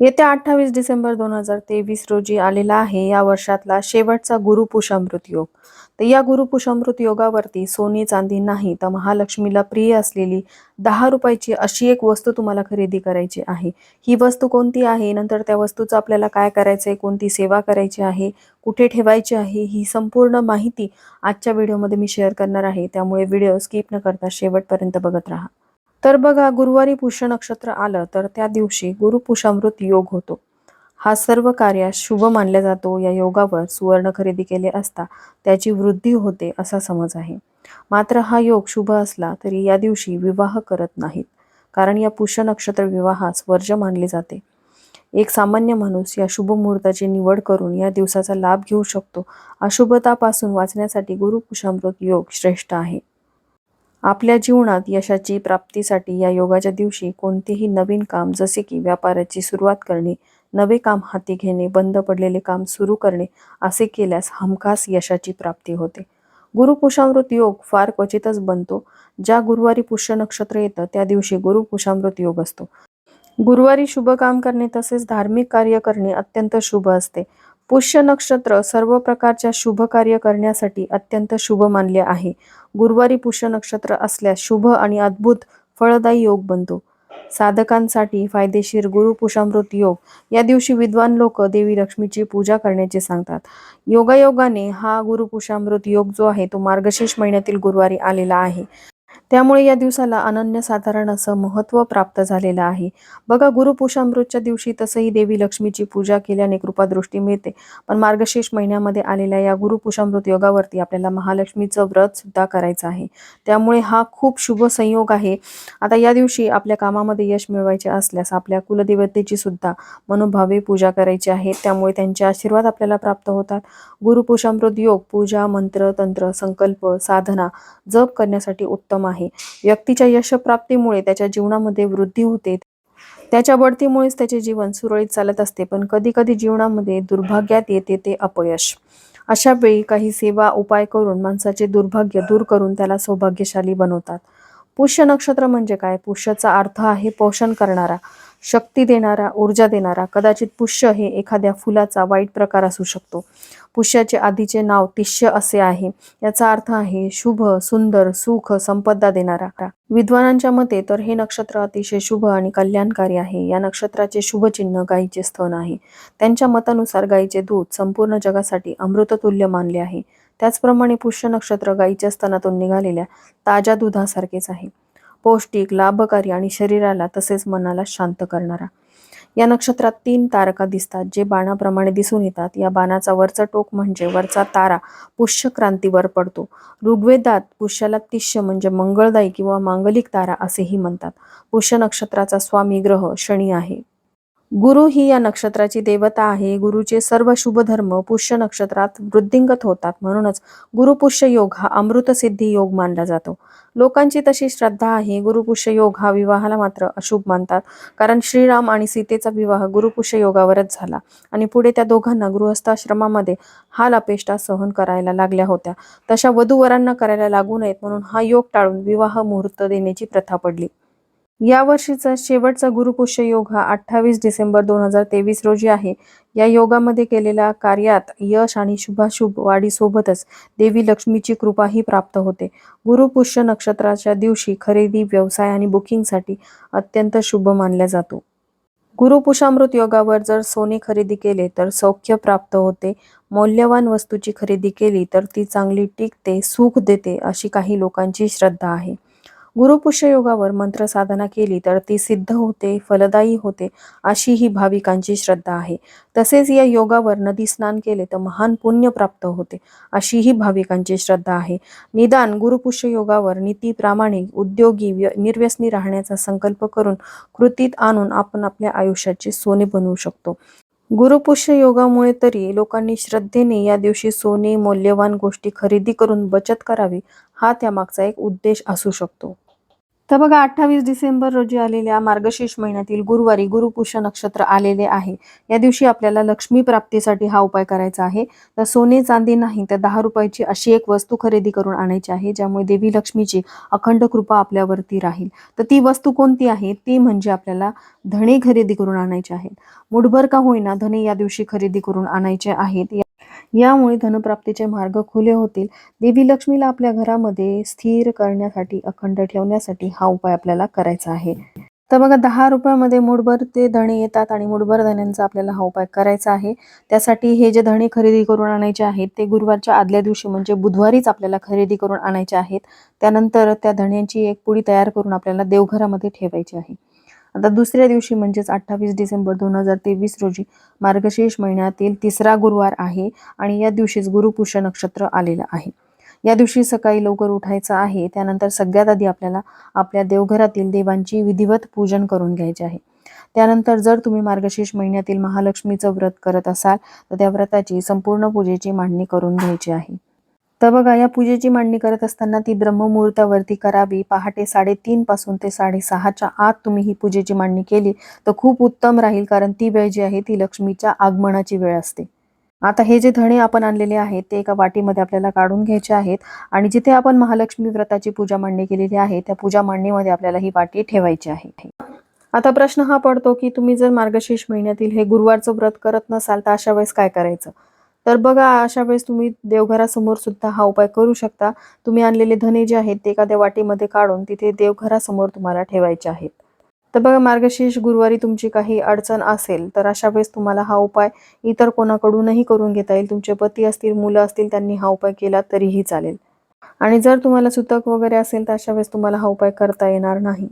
येत्या अठ्ठावीस डिसेंबर दोन हजार तेवीस रोजी आलेला आहे. या वर्षातला शेवटचा गुरुपुषामृत योग. तर या गुरुपुषामृत योगावरती सोने चांदी नाही तर महालक्ष्मीला प्रिय असलेली दहा रुपयाची अशी एक वस्तू तुम्हाला खरेदी करायची आहे. ही वस्तू कोणती आहे? नंतर त्या वस्तूचं आपल्याला काय करायचं आहे कोणती सेवा करायची आहे? कुठे ठेवायची आहे? ही संपूर्ण माहिती आजच्या व्हिडिओमध्ये मी शेअर करणार आहे. त्यामुळे व्हिडिओ स्किप न करता शेवटपर्यंत बघत राहा. तर बघा गुरुवारी पुष्य नक्षत्र आलं तर त्या दिवशी गुरुपुषामृत योग होतो. हा सर्व कार्यास शुभ मानला जातो. या योगावर सुवर्ण खरेदी केले असता त्याची वृद्धी होते असा समज आहे. मात्र हा योग शुभ असला तरी या दिवशी विवाह करत नाहीत कारण या पुष्य नक्षत्र विवाहास वर्ज मानले जाते. एक सामान्य माणूस या शुभ मुहूर्ताची निवड करून या दिवसाचा लाभ घेऊ शकतो. अशुभतापासून वाचण्यासाठी गुरुपुषामृत योग श्रेष्ठ आहे. आपल्या जीवनात यशाची प्राप्तीसाठी या योगाच्या दिवशी कोणतेही नवीन काम जसे की व्यापाराची सुरुवात करणे नवे काम हाती घेणे बंद पडलेले काम सुरू करणे असे केल्यास हमखास यशाची प्राप्ती होते. गुरुपुषामृत योग फार क्वचितच बनतो. ज्या गुरुवारी पुष्य नक्षत्र येतं त्या दिवशी गुरुपुषामृत योग असतो. गुरुवारी शुभ काम करणे तसेच धार्मिक कार्य करणे अत्यंत शुभ असते. पुष्य नक्षत्र सर्व प्रकारच्या शुभ कार्य करण्यासाठी अत्यंत शुभ मानले आहे. गुरुवारी पुष्य नक्षत्र असल्यास शुभ आणि अद्भुत फळदायी योग बनतो. साधकांसाठी फायदेशीर गुरु पुषामृत योग. या दिवशी विद्वान लोक देवी लक्ष्मीची पूजा करण्याचे सांगतात. योगायोगाने हा गुरु पुषामृत योग जो आहे तो मार्गशीर्ष महिन्यातील गुरुवारी आलेला आहे. त्यामुळे या दिवसाला अनन्यसाधारण असं महत्त्व प्राप्त झालेलं आहे. बघा गुरुपुषामृतच्या दिवशी तसंही देवी लक्ष्मीची पूजा केल्याने कृपादृष्टी मिळते. पण मार्गशीर्ष महिन्यामध्ये आलेल्या या गुरुपुषामृत योगावरती आपल्याला महालक्ष्मीचं व्रत सुद्धा करायचं आहे. त्यामुळे हा खूप शुभ संयोग आहे. आता या दिवशी आपल्या कामामध्ये यश मिळवायचे असल्यास आपल्या कुलदेवतेची सुद्धा मनोभावे पूजा करायची आहे. त्यामुळे त्यांचे आशीर्वाद आपल्याला प्राप्त होतात. गुरुपुषामृत योग पूजा मंत्र तंत्र संकल्प साधना जप करण्यासाठी उत्तम आहे. व्यक्तीच्या यशप्राप्तीमुळे त्याच्या जीवनामध्ये वृद्धी होते. त्याच्या बढतीमुळेच त्याचे जीवन सुरळीत चालत असते पण कधी कधी जीवनामध्ये दुर्भाग्यात येते ते अपयश. अशा वेळी काही सेवा उपाय करून माणसाचे दुर्भाग्य दूर करून त्याला सौभाग्यशाली बनवतात. पुष्य नक्षत्र म्हणजे काय? पुष्याचा अर्थ आहे पोषण करणारा. शक्ती देणारा ऊर्जा देणारा कदाचित पुष्य हे एखाद्या फुलाचा वाईट प्रकार असू शकतो. पुष्याचे आधीचे नाव तिष्य असे आहे. याचा अर्थ आहे शुभ सुंदर सुख संपदा देणारा. विद्वानांच्या मते तर हे नक्षत्र अतिशय शुभ आणि कल्याणकारी आहे. या नक्षत्राचे शुभ चिन्ह गायीचे स्थन आहे. त्यांच्या मतानुसार गायीचे दूध संपूर्ण जगासाठी अमृततुल्य मानले आहे. त्याचप्रमाणे पुष्य नक्षत्र गायीच्या स्तनातून निघालेल्या ताज्या दुधासारखेच आहे. पौष्टिक लाभकारी आणि शरीराला तसेच मनाला शांत करणारा. या नक्षत्रात तीन तारका दिसतात जे बाणाप्रमाणे दिसून येतात. या बाणाचा वरचा टोक म्हणजे वरचा तारा पुष्य क्रांतीवर पडतो. ऋग्वेदात पुष्याला तिष्य म्हणजे मंगळदायी किंवा मांगलिक तारा असेही म्हणतात. पुष्य नक्षत्राचा स्वामी ग्रह शनी आहे. गुरु ही या नक्षत्राची देवता आहे. गुरुचे सर्व शुभ धर्म पुष्य नक्षत्रात वृद्धिंगत होतात. म्हणूनच गुरुपुष्य योग हा अमृतसिद्धी योग मानला जातो. लोकांची तशी श्रद्धा आहे. गुरुपुष्य योग हा विवाहाला मात्र अशुभ मानतात. कारण श्रीराम आणि सीतेचा विवाह गुरुपुष्य योगावरच झाला आणि पुढे त्या दोघांना गृहस्थाश्रमामध्ये हाल अपेष्टा सहन करायला लागल्या होत्या. तशा वधूवरांना करायला लागू नयेत म्हणून हा योग टाळून विवाह मुहूर्त देण्याची प्रथा पडली. या वर्षीचा शेवटचा गुरुपुष्य योग हा अठ्ठावीस डिसेंबर दोन हजार तेवीस रोजी आहे. या योगामध्ये केलेल्या कार्यात यश आणि शुभाशुभ वाढीसोबतच देवी लक्ष्मीची कृपाही प्राप्त होते. गुरुपुष्य नक्षत्राच्या दिवशी खरेदी व्यवसाय आणि बुकिंगसाठी अत्यंत शुभ मानला जातो. गुरुपुषामृत योगावर जर सोने खरेदी केले तर सौख्य प्राप्त होते. मौल्यवान वस्तूची खरेदी केली तर ती चांगली टिकते सुख देते अशी काही लोकांची श्रद्धा आहे. गुरुपुष्य योगावर मंत्र साधना केली तर ती सिद्ध होते फलदायी होते अशी ही भाविकांची श्रद्धा आहे. तसेच या योगावर नदी स्नान केले तर महान पुण्य प्राप्त होते अशी ही भाविकांची श्रद्धा आहे. निदान गुरुपुष्य योगावर नीती प्रामाणिक उद्योगी व्य- निर्व्यसनी राहण्याचा संकल्प करून कृतीत आणून आपण आपल्या आयुष्याचे सोने बनवू शकतो. गुरुपुष्य योगामुळे तरी लोकांनी श्रद्धेने या दिवशी सोने मौल्यवान गोष्टी खरेदी करून बचत करावी हा त्यामागचा एक उद्देश असू शकतो. तर बघा अठ्ठावीस डिसेंबर रोजी आलेल्या मार्गशीर्ष महिन्यातील गुरुवारी गुरुपुष्य नक्षत्र आलेले आहे. या दिवशी आपल्याला लक्ष्मी प्राप्तीसाठी हा उपाय करायचा आहे. तर सोने चांदी नाही तर दहा रुपयाची अशी एक वस्तू खरेदी करून आणायची आहे ज्यामुळे देवी लक्ष्मीची अखंड कृपा आपल्यावरती राहील. तर ती वस्तू कोणती आहे? ती म्हणजे आपल्याला धणे खरेदी करून आणायचे आहेत. मुठभर का होईना धणे या दिवशी खरेदी करून आणायचे आहेत. यामुळे धनप्राप्तीचे मार्ग खुले होतील. देवी लक्ष्मीला आपल्या घरामध्ये स्थिर करण्यासाठी अखंड ठेवण्यासाठी हा उपाय आपल्याला करायचा आहे. तर बघा दहा रुपयामध्ये मुठभर ते धणे येतात आणि मुठभर धण्यांचा आपल्याला हा उपाय करायचा आहे. त्यासाठी हे जे धणे खरेदी करून आणायचे आहेत ते गुरुवारच्या आदल्या दिवशी म्हणजे बुधवारीच आपल्याला खरेदी करून आणायचे आहेत. त्यानंतर त्या धण्यांची एक पुडी तयार करून आपल्याला देवघरामध्ये ठेवायची आहे. आता दुसऱ्या दिवशी म्हणजेच अठ्ठावीस डिसेंबर दोन हजार तेवीस रोजी मार्गशीर्ष महिन्यातील तिसरा गुरुवार आहे आणि या दिवशीच गुरुपुष्य नक्षत्र आलेलं आहे. या दिवशी सकाळी लवकर उठायचं आहे त्यानंतर सगळ्यात आधी आपल्याला आपल्या देवघरातील देवांची विधिवत पूजन करून घ्यायचे आहे. त्यानंतर जर तुम्ही मार्गशीर्ष महिन्यातील महालक्ष्मीचं व्रत करत असाल तर त्या व्रताची संपूर्ण पूजेची मांडणी करून घ्यायची आहे. तर बघा या पूजेची मांडणी करत असताना ती ब्रह्ममुहूर्तावरती करावी. पहाटे साडेतीन पासून ते साडेसहाच्या आत तुम्ही ही पूजेची मांडणी केली तर खूप उत्तम राहील कारण ती वेळ जी आहे ती लक्ष्मीच्या आगमनाची वेळ असते. आता हे जे धणे आपण आणलेले आहेत ते एका वाटीमध्ये आपल्याला काढून घ्यायचे आहेत आणि जिथे आपण महालक्ष्मी व्रताची पूजा मांडणी केलेली आहे त्या पूजा मांडणीमध्ये आपल्याला ही वाटी ठेवायची आहे. आता प्रश्न हा पडतो की तुम्ही जर मार्गशीर्ष महिन्यातील हे गुरुवारचं व्रत करत नसाल तर अशा वेळेस काय करायचं? तर बघा अशा वेळेस तुम्ही देवघरासमोर सुद्धा हा उपाय करू शकता. तुम्ही आणलेले धने जे आहेत ते एखाद्या वाटीमध्ये काढून तिथे देवघरासमोर तुम्हाला ठेवायचे आहेत. तर बघा मार्गशीर्ष गुरुवारी तुमची काही अडचण असेल तर अशा वेळेस तुम्हाला हा उपाय इतर कोणाकडूनही करून घेता येईल. तुमचे पती असतील मुलं असतील त्यांनी हा उपाय केला तरीही चालेल. आणि जर तुम्हाला सुतक वगैरे असेल तर अशा वेळेस तुम्हाला हा उपाय करता येणार नाही.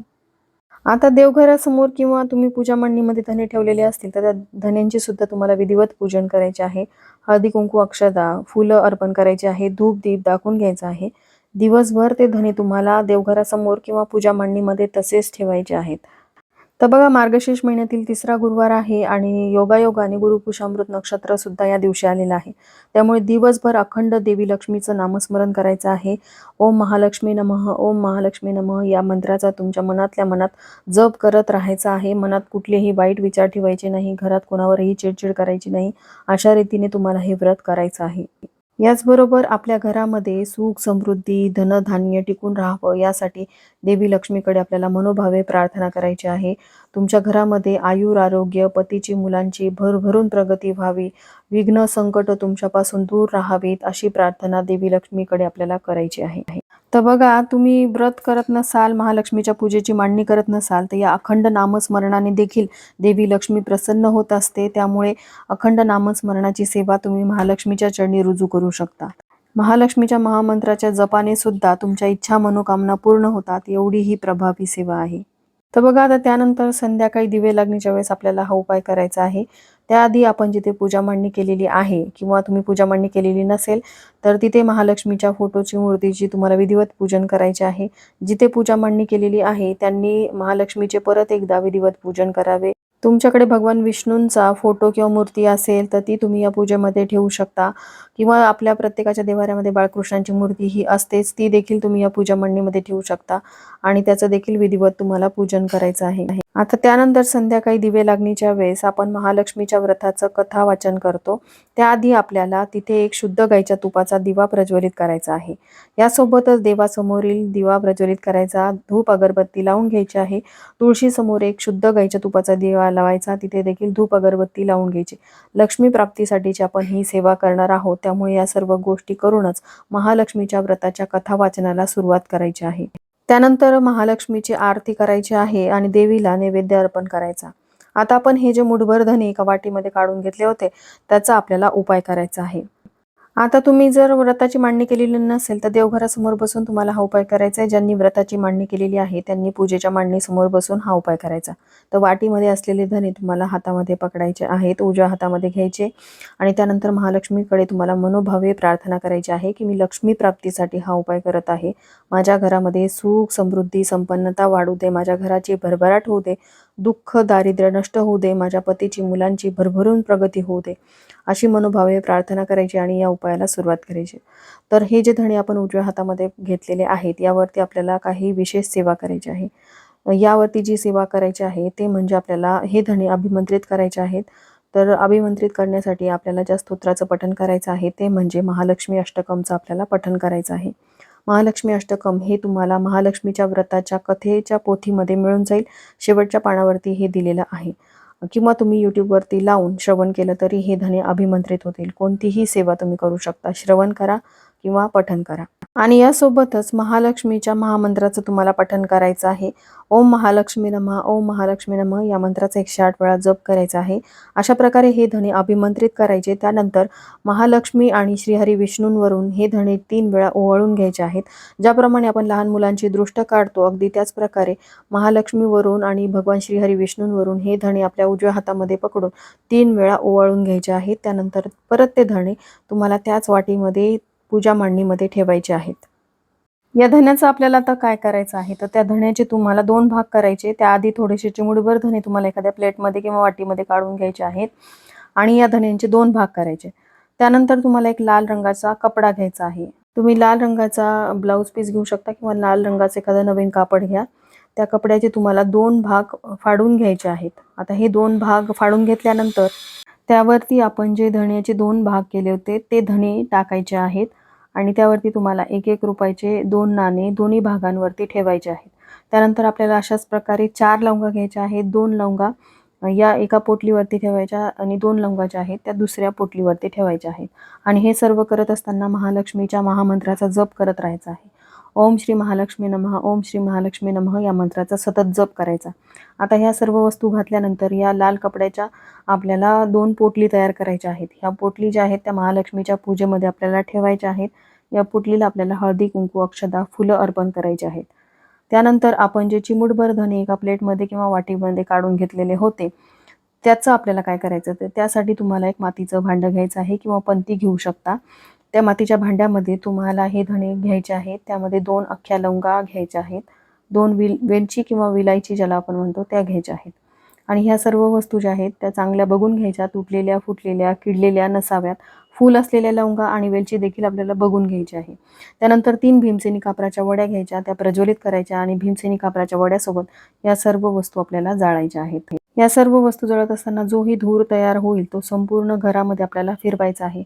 आता देवघरासमोर किंवा तुम्ही पूजा मांडणीमध्ये धने ठेवलेले असतील तर त्या धन्यांची सुद्धा तुम्हाला विधिवत पूजन करायचे आहे. हळदी कुंकू अक्षदा फुलं अर्पण करायचे आहे धूप दीप दाखवून घ्यायचं आहे. दिवसभर ते धने तुम्हाला देवघरासमोर किंवा पूजा मांडणीमध्ये तसेच ठेवायचे आहेत. तर बघा मार्गशीर्ष महिन्यातील तिसरा गुरुवार आहे आणि योगायोगाने गुरुपुषामृत नक्षत्र सुद्धा या दिवशी आलेलं आहे. त्यामुळे दिवसभर अखंड देवी लक्ष्मीचं नामस्मरण करायचं आहे. ओम महालक्ष्मी नमः ओम महालक्ष्मी नमः या मंत्राचा तुमच्या मनातल्या मनात जप करत राहायचा आहे. मनात कुठलेही वाईट विचार ठेवायचे नाही. घरात कोणावरही चिडचिड करायची नाही. अशा रीतीने तुम्हाला हे व्रत करायचं आहे. याचबरोबर आपल्या घरामध्ये सुख समृद्धी धनधान्य टिकून राहावं यासाठी देवी लक्ष्मीकडे आपल्याला मनोभावे प्रार्थना करायची आहे. तुमच्या घरामध्ये आयुर आरोग्य पतीची मुलांची भरभरून प्रगती व्हावी विघ्न संकट तुमच्यापासून दूर राहावीत अशी प्रार्थना देवी लक्ष्मीकडे आपल्याला करायची आहे. तर बघा तुम्ही व्रत करत नसाल महालक्ष्मीच्या पूजेची मांडणी करत नसाल तर या अखंड नामस्मरणाने देखील देवी लक्ष्मी प्रसन्न होत असते. त्यामुळे अखंड नामस्मरणाची सेवा तुम्ही महालक्ष्मीच्या चरणी रुजू करू शकता. महालक्ष्मीच्या महामंत्राच्या जपाने सुद्धा तुमच्या इच्छा मनोकामना पूर्ण होतात एवढी ही प्रभावी सेवा आहे. तर बघा आता त्यानंतर संध्याकाळी दिवे लागण्याच्या वेळेस आपल्याला हा उपाय करायचा आहे. त्याआधी आपण जिथे पूजा मांडणी केलेली आहे किंवा तुम्ही पूजा मांडणी केलेली नसेल तर तिथे महालक्ष्मीच्या फोटोची मूर्तीची तुम्हाला विधिवत पूजन करायचे आहे. जिथे पूजा मांडणी केलेली आहे त्यांनी महालक्ष्मीचे परत एकदा विधिवत पूजन करावे. तुमच्याकडे भगवान विष्णूंचा फोटो किंवा मूर्ती असेल तर ती तुम्ही या पूजेमध्ये ठेवू शकता. किंवा आपल्या प्रत्येकाच्या देवाऱ्यामध्ये बाळकृष्णांची मूर्ती ही असतेच ती देखील तुम्ही या पूजा मांडणीमध्ये ठेवू शकता. आणि त्याचं देखील विधिवत तुम्हाला पूजन करायचं आहे. आता त्यानंतर संध्याकाळी दिवे लागणीच्या वेळेस आपण महालक्ष्मीच्या व्रताचं कथा वाचन करतो. त्याआधी आपल्याला तिथे एक शुद्ध गाईच्या तुपाचा दिवा प्रज्वलित करायचा आहे. यासोबतच देवासमोरील दिवा प्रज्वलित करायचा धूप अगरबत्ती लावून घ्यायची आहे. तुळशी समोर एक शुद्ध गाईच्या तुपाचा दिवा लावायचा तिथे देखील धूप अगरबत्ती लावून घ्यायची. लक्ष्मी प्राप्तीसाठीची आपण ही सेवा करणार आहोत. त्यामुळे या सर्व गोष्टी करूनच महालक्ष्मीच्या व्रताच्या कथा वाचनाला सुरुवात करायची आहे. त्यानंतर महालक्ष्मीची आरती करायची आहे आणि देवीला नैवेद्य अर्पण करायचा. आता आपण हे जे मुठभर धने एका वाटीमध्ये काढून घेतले होते त्याचा आपल्याला उपाय करायचा आहे. आता तुम्ही जर व्रताची मांडणी केलेली नसेल तर देवघरासमोर बसून तुम्हाला हा उपाय करायचा आहे. ज्यांनी व्रताची मांडणी केलेली आहे त्यांनी पूजेच्या मांडणीसमोर बसून हा उपाय करायचा. तर वाटीमध्ये असलेले धने तुम्हाला हातामध्ये पकडायचे आहेत उजव्या हातामध्ये घ्यायचे आणि त्यानंतर महालक्ष्मीकडे तुम्हाला मनोभावे प्रार्थना करायची आहे की मी लक्ष्मी प्राप्तीसाठी हा उपाय करत आहे. माझ्या घरामध्ये सुख समृद्धी संपन्नता वाढू दे. माझ्या घराची भरभराट होऊ दे. दुःख दारिद्र्य नष्ट होऊ दे माझ्या पतीची मुलांची भरभरून प्रगती होऊ दे अशी मनोभावे प्रार्थना करायची आणि या उपायाला सुरुवात करायची. तर हे जे धणे आपण उजव्या हातामध्ये घेतलेले आहेत यावरती आपल्याला काही विशेष सेवा करायची आहे. यावरती जी सेवा करायची आहे ते म्हणजे आपल्याला हे धणे अभिमंत्रित करायचे आहेत. तर अभिमंत्रित करण्यासाठी आपल्याला ज्या स्तोत्राचं पठण करायचं आहे ते म्हणजे महालक्ष्मी अष्टकमचं आपल्याला पठण करायचं आहे. महालक्ष्मी अष्टकम हे तुम्हाला महालक्ष्मीच्या व्रताच्या कथेच्या पोथीमध्ये मिळून जाईल. शेवटच्या पानावरती हे दिलेलं आहे. किंवा तुम्ही यूट्यूबवरती लावून श्रवण केलं तरी हे धने अभिमंत्रित होतील. कोणतीही सेवा तुम्ही करू शकता. श्रवण करा. किंवा पठन करा. आणि यासोबतच महालक्ष्मीच्या महामंत्राचं तुम्हाला पठन करायचं आहे. ओम महालक्ष्मी नमः ओम महालक्ष्मी नमः या मंत्राचा एकशे आठ वेळा जप करायचा आहे. अशा प्रकारे हे धणे अभिमंत्रित करायचे. त्यानंतर महालक्ष्मी आणि श्रीहरी विष्णूंवरून हे धणे तीन वेळा ओवाळून घ्यायचे आहेत. ज्याप्रमाणे आपण लहान मुलांची दृष्ट काढतो अगदी त्याच प्रकारे महालक्ष्मीवरून आणि भगवान श्रीहरी विष्णूंवरून हे धणे आपल्या उजव्या हातामध्ये पकडून तीन वेळा ओवाळून घ्यायचे आहेत. त्यानंतर परत ते धणे तुम्हाला त्याच वाटीमध्ये पूजा मांडणीमध्ये ठेवायचे आहेत. या धण्याचं आपल्याला आता काय करायचं आहे? तर त्या धण्याचे तुम्हाला दोन भाग करायचे. त्याआधी थोडेसे चिमुडभर धणे तुम्हाला एखाद्या प्लेटमध्ये किंवा वाटीमध्ये काढून घ्यायचे आहेत. आणि या धण्यांचे दोन भाग करायचे. त्यानंतर तुम्हाला एक लाल रंगाचा कपडा घ्यायचा आहे. तुम्ही लाल रंगाचा ब्लाऊज पीस घेऊ शकता किंवा लाल रंगाचं एखादं नवीन कापड घ्या. त्या कपड्याचे तुम्हाला दोन भाग फाडून घ्यायचे आहेत. आता हे दोन भाग फाडून घेतल्यानंतर त्यावरती आपण जे धण्याचे दोन भाग केले होते ते धणे टाकायचे आहेत. आणि त्यावरती तुम्हाला एक एक रुपयाचे दोन नाणे दोन्ही भागांवरती ठेवायचे आहेत. त्यानंतर आपल्याला अशाच प्रकारे चार लवंगा घ्यायच्या आहेत दोन लवंगा या एका पोटलीवरती ठेवायच्या आणि दोन लवंगा ज्या आहेत त्या दुसऱ्या पोटलीवरती ठेवायच्या आहेत. आणि हे सर्व करत असताना महालक्ष्मीच्या महामंत्राचा जप करत राहायचा आहे. ओम श्री महालक्ष्मी नमः ओम श्री महालक्ष्मी नमः या मंत्राचा सतत जप करायचा. आता ह्या सर्व वस्तू घातल्यानंतर या लाल कपड्याच्या आपल्याला दोन पोटली तयार करायच्या आहेत. ह्या पोटली ज्या आहेत त्या महालक्ष्मीच्या पूजेमध्ये आपल्याला ठेवायच्या आहेत. या पोटलीला आपल्याला हळदी कुंकू अक्षदा फुलं अर्पण करायची आहेत. त्यानंतर आपण जे चिमुटभर धने एका प्लेटमध्ये किंवा वाटीमध्ये काढून घेतलेले होते त्याचं आपल्याला काय करायचं? तर त्यासाठी तुम्हाला एक मातीचं भांडं घ्यायचं आहे किंवा पंती घेऊ शकता. त्या मातीच्या भांड्यामध्ये तुम्हाला हे धणे घ्यायचे आहेत. त्यामध्ये दोन अख्ख्या लवंगा घ्यायच्या आहेत. दोन विल वेलची किंवा विलायची ज्याला आपण म्हणतो त्या घ्यायच्या आहेत. आणि ह्या सर्व वस्तू ज्या आहेत त्या चांगल्या बघून घ्यायच्या तुटलेल्या फुटलेल्या किडलेल्या नसाव्यात. फूल असलेल्या लवंगा आणि वेलची देखील आपल्याला बघून घ्यायची आहे. त्यानंतर तीन भीमसेनी कापराच्या वड्या घ्यायच्या त्या प्रज्वलित करायच्या आणि भीमसेनी कापराच्या वड्यासोबत या सर्व वस्तू आपल्याला जाळायच्या आहेत. या सर्व वस्तू जळत असताना जोही धूर तयार होईल तो संपूर्ण घरामध्ये आपल्याला फिरवायचा आहे.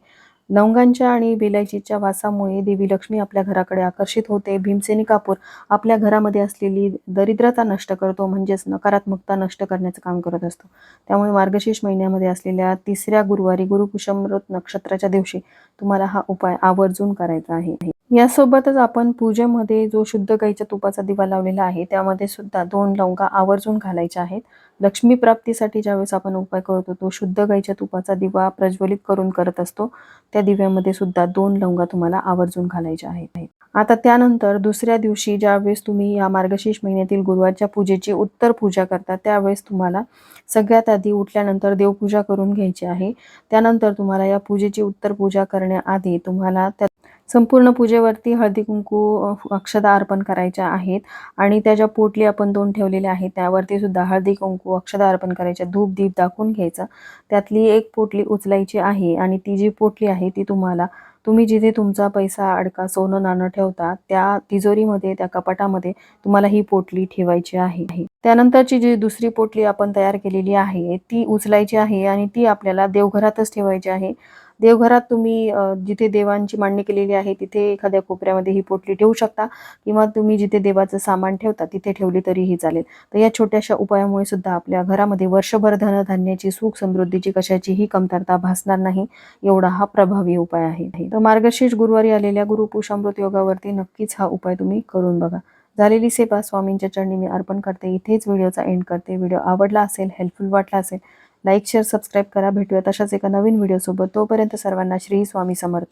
लवंगांच्या आणि विलायचीच्या वासामुळे देवी लक्ष्मी आपल्या घराकडे आकर्षित होते. भीमसेनी कापूर आपल्या घरामध्ये असलेली दरिद्रता नष्ट करतो म्हणजेच नकारात्मकता नष्ट करण्याचं काम करत असतो. त्यामुळे मार्गशीर्ष महिन्यामध्ये असलेल्या तिसऱ्या गुरुवारी गुरुकुशमृत नक्षत्राच्या दिवशी तुम्हाला हा उपाय आवर्जून करायचा आहे. यासोबतच आपण पूजेमध्ये जो शुद्ध गाईच्या तुपाचा दिवा लावलेला आहे त्यामध्ये सुद्धा दोन लवंगा आवर्जून घालायच्या आहेत. लक्ष्मी प्राप्तीसाठी ज्यावेळेस आपण उपाय करतो तो शुद्ध गाईच्या तुपाचा दिवा प्रज्वलित करून करत असतो त्या दिव्यामध्ये सुद्धा दोन लवंगा तुम्हाला आवर्जून घालायच्या आहेत. आता त्यानंतर दुसऱ्या दिवशी ज्यावेळेस तुम्ही या मार्गशीर्ष महिन्यातील गुरुवारच्या पूजेची उत्तर पूजा करता त्यावेळेस तुम्हाला सगळ्यात आधी उठल्यानंतर देवपूजा करून घ्यायची आहे. त्यानंतर तुम्हाला या पूजेची उत्तर पूजा करण्याआधी तुम्हाला त्या संपूर्ण पूजेवरती हळदी कुंकू अक्षदा अर्पण करायच्या आहेत. आणि त्या ज्या पोटली आपण दोन ठेवलेल्या आहेत. त्यावरती सुद्धा हळदी कुंकू अक्षदा अर्पण करायच्या धूप दीप दाखवून घ्यायचं. त्यातली एक पोटली उचलायची आहे आणि ती जी पोटली आहे ती तुम्हाला तुम्ही जिथे तुमचा पैसा अडका सोनं नाणं ठेवता त्या तिजोरीमध्ये त्या कपाटामध्ये तुम्हाला ही पोटली ठेवायची आहे. त्यानंतरची जी दुसरी पोटली आपण तयार केलेली आहे ती उचलायची आहे आणि ती आपल्याला देवघरातच ठेवायची आहे. देवघरात तुम्ही जिथे देवांची मांडणी केलेली आहे तिथे एखाद्या कोपऱ्यामध्ये ही पोटली ठेवू शकता किंवा तुम्ही जिथे देवाचं सामान ठेवता तिथे ठेवली तरीही चालेल. तर या छोट्याशा उपायामुळे सुद्धा आपल्या घरामध्ये वर्षभर धनधान्याची सुख समृद्धीची कशाचीही कमतरता भासणार नाही एवढा हा प्रभावी उपाय आहे. तर मार्गशीर्ष गुरुवारी आलेल्या गुरुपुषामृत योगावरती नक्कीच हा उपाय तुम्ही करून बघा. झालेली सेवा स्वामींच्या चरणी मी अर्पण करते. इथेच व्हिडिओचा एंड करते. व्हिडिओ आवडला असेल हेल्पफुल वाटला असेल लाईक शेअर सबस्क्राईब करा. भेटूया तशाच एका नवीन व्हिडिओसोबत तोपर्यंत सर्वांना श्री स्वामी समर्थ.